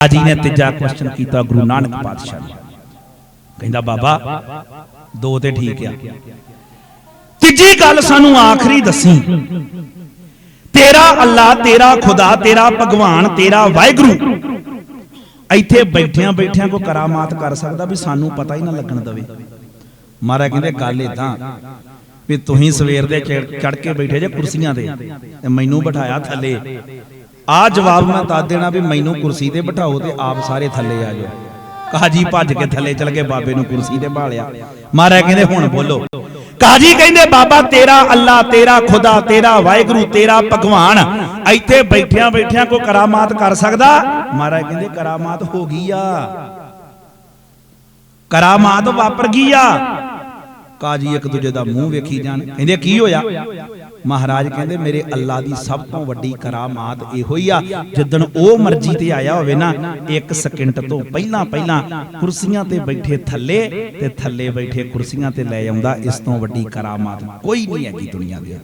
ਜੀ ਨੇ ਤੀਜਾ ਕੁਐਸਚਨ ਕੀਤਾ ਗੁਰੂ ਨਾਨਕ ਪਾਤਸ਼ਾਹ ਨੇ। ਕਹਿੰਦਾ, ਬਾਬਾ, ਦੋ ਤੇ ਠੀਕ ਆ। ਤੀਜੀ ਗੱਲ ਸਾਨੂੰ ਆਖਰੀ ਦੱਸੀ। ਤੇਰਾ ਅੱਲਾ ਤੇਰਾ ਖੁਦਾ, ਤੇਰਾ ਭਗਵਾਨ, ਤੇਰਾ ਵਾਹਿਗੁਰੂ ਇੱਥੇ ਬੈਠਿਆਂ ਬੈਠਿਆਂ ਕੋ ਕਰਾਮਾਤ ਕਰ ਸਕਦਾ ਵੀ ਸਾਨੂੰ ਪਤਾ ਹੀ ਨਾ ਲੱਗਣ ਦਵੇ। ਮਹਾਰਾਜ ਕਹਿੰਦੇ, ਗੱਲ ਇਦਾਂ ਵੀ ਤੁਸੀਂ ਸਵੇਰ ਦੇ ਚੜ ਕੇ ਬੈਠੇ ਜੇ ਕੁਰਸੀਆਂ ਤੇ ਤੇ ਮੈਨੂੰ ਬਿਠਾਇਆ ਥੱਲੇ। ਆ ਜਵਾਬ ਮੈਂ ਦੱਸ ਦੇਣਾ ਵੀ ਮੈਨੂੰ ਕੁਰਸੀ ਤੇ ਬਿਠਾਓ ਤੇ ਆਪ ਸਾਰੇ ਥੱਲੇ ਆ ਜਾਓ। ਕਾਜੀ ਭੱਜ ਕੇ ਥੱਲੇ ਚਲ ਕੇ ਬਾਬੇ ਨੂੰ ਕੁਰਸੀ ਤੇ ਭਾਲਿਆ। ਮਹਾਰਾਜ ਕਹਿੰਦੇ, ਹੁਣ ਬੋਲੋ। ਕਾਜੀ ਕਹਿੰਦੇ, ਬਾਬਾ ਤੇਰਾ ਅੱਲਾ, ਤੇਰਾ ਖੁਦਾ, ਤੇਰਾ ਵਾਹਿਗੁਰੂ, ਤੇਰਾ ਭਗਵਾਨ, ਇੱਥੇ ਬੈਠਿਆਂ ਬੈਠਿਆਂ ਕੋ ਕਰਾਮਾਤ ਕਰ ਸਕਦਾ? ਮਹਾਰਾਜ ਕਹਿੰਦੇ, ਕਰਾਮਾਤ ਹੋ ਗਈ ਆ। ਕਰਾਮਾਤ ਵਾਪਰ ਗਈ ਆ। ਕਾਜੀ ਇੱਕ ਦੂਜੇ ਦਾ ਮੂੰਹ ਵੇਖੀ ਜਾਣ। ਕਹਿੰਦੇ, ਕੀ ਹੋਇਆ? ਮਹਾਰਾਜ ਕਹਿੰਦੇ, ਮੇਰੇ ਅੱਲਾ ਦੀ ਸਭ ਤੋਂ ਵੱਡੀ ਕਰਾਮਾਤ ਇਹੋ ਹੀ ਆ, ਜਿੱਦਣ ਉਹ ਮਰਜ਼ੀ ਤੇ ਆਇਆ ਹੋਵੇ ਨਾ, ਇੱਕ ਸਕਿੰਟ ਤੋਂ ਪਹਿਲਾਂ ਪਹਿਲਾਂ ਕੁਰਸੀਆਂ ਤੇ ਬੈਠੇ ਥੱਲੇ ਤੇ ਥੱਲੇ ਬੈਠੇ ਕੁਰਸੀਆਂ ਤੇ ਲੈ ਆਉਂਦਾ, ਇਸ ਤੋਂ ਵੱਡੀ ਕਰਾਮਾਤ ਕੋਈ ਨਹੀਂ ਹੈਗੀ ਦੁਨੀਆ ਦੇ।